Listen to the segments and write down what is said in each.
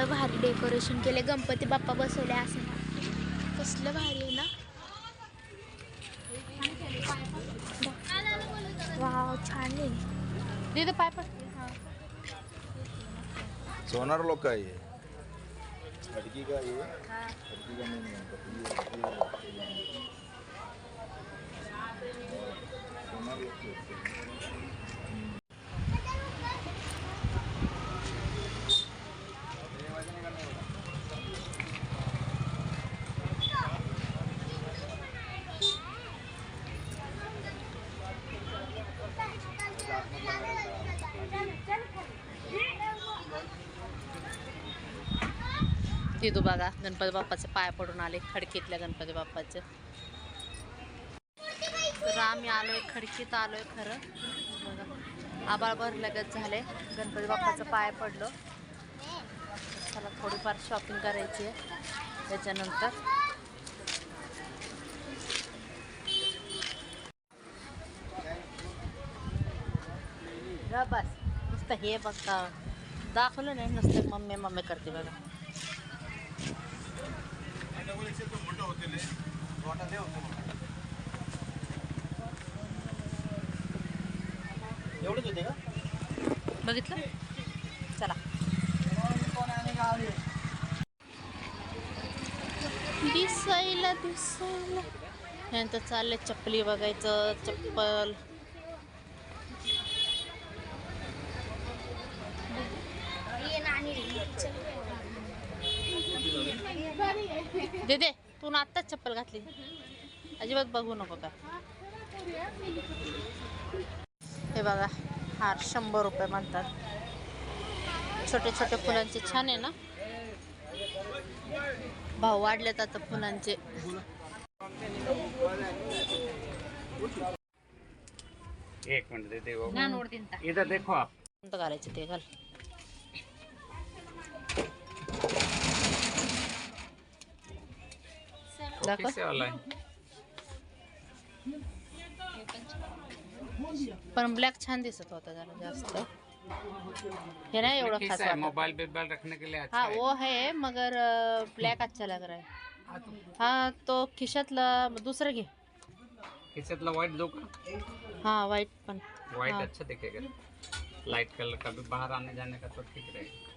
कसलं भारी डेकोरेशन केले गणपती बाप्पा बसवले असं ना. कसलं भारी आहे ना. वाव छान आहे. तिथे पाय पड. सोनार लोक आहे. हे. खडकी का ये खडकी का नाही तिथू बघा गणपती बाप्पाचे पाय पडून आले खडकीतल्या गणपती बाप्पाचे. तर आम्ही आलोय खडकीत आलोय खरं. बघा आबाळ भर लगत झाले. गणपती बाप्पाचं पाय पडलो. चला थोडीफार शॉपिंग करायची आहे. त्याच्यानंतर. बस. नुसतं हे बघता. दाखवलं नाही नुसतं मम्मी मम्मी करते बघा. एवढंच होते का? बघितलं? चला. दिसायला दिसायला. नंतर चालले चप्पली बघायचं चप्पल. दे दे. तू ना आत्ताच चप्पल घातली. अजिबात बघू नको का? हे बघा हार शंभर रुपये म्हणतात. छोटे छोटे फुलांचे छान आहे ना? भाव वाढलेत आता फुलांचे. एक मिनट देते वो ज्ञानवर्धीन इधर देखो आप. कोणतं घालायचं ते घाल. है पण ब्लॅक छान दिसत होता जरा जास्त हे नाही एवढं खास वाटत मोबाइल बिबाइल रखने के लिए अच्छा हाँ है वो है मगर ब्लॅक अच्छा लग रहा है हाँ, तो तो दुसरं घे खिचतला व्हाइट दो का हाँ पण व्हाइट हाँ. अच्छा दिखेगा लाइट कलर का भी बाहर आने जाने का तो ठीक रहेगा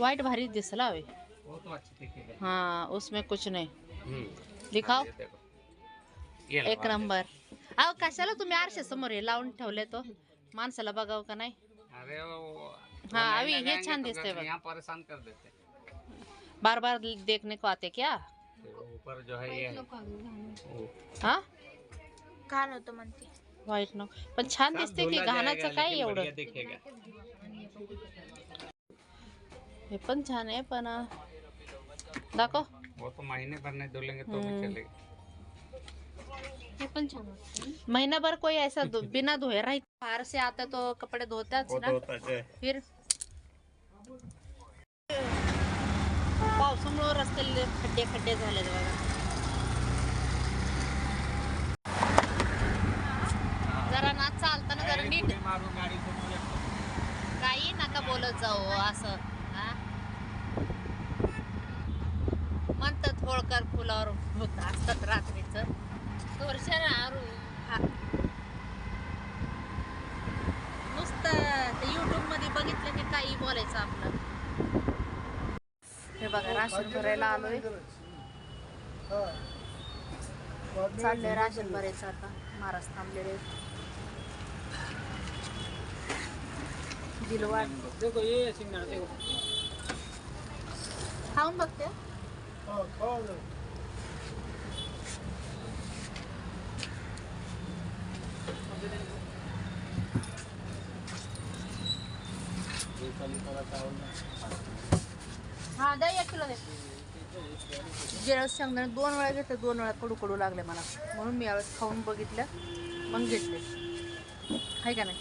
वाईट भारी दिसला वो हाँ उसमें कुछ नहीं. हम्म दिखाओ. एक नंबर. अहो कशाला तुम्ही आरशे समोर हे लावून ठेवले तो. माणसाला बघावं का नाही। अरे हाँ, अभी ये छान तो दिखते बघ. यहाँ परेशान कर देते. बार बार देखने को आते क्या? ऊपर जो है ये. हा? घाण होतं म्हणते. वाईट नको पण छान दिसते की घाणाचं काय एवढं हे पण छान आहे पण दाखव वो तो महीने भर नहीं धुलेंगे तो भी हम्म. चलेगा। पण छान महीना भर कोई ऐसा बिना धोए राही बाहर से आता तो कपडे धोताच वो ना फिर? पावसामुळे रस्ते खड्डे खड्डे झालेत बघा जरा ना चालताना जरा नीट काही नका बोलत जाऊ असं हा? म्हणतात होळकर फुलावर भूत असतात रात्रीच. हा. नुसतं युट्यूबमध्ये बघितलं की काही बोलायचं आपलं. हे बघा राशन भरायला आलोय. चाललंय राशन भरायचं आता. महाराज थांबलेले दिलवाड देखो ये सिंगल देखो। खाऊन बघते. हा द्या एक किलो दे. जेरस शेंगदाणे दोन वेळा घेतले दोन वेळा कडू कडू लागले मला. म्हणून मी यावेळेस खाऊन बघितलं मग घेतले. आहे का नाही?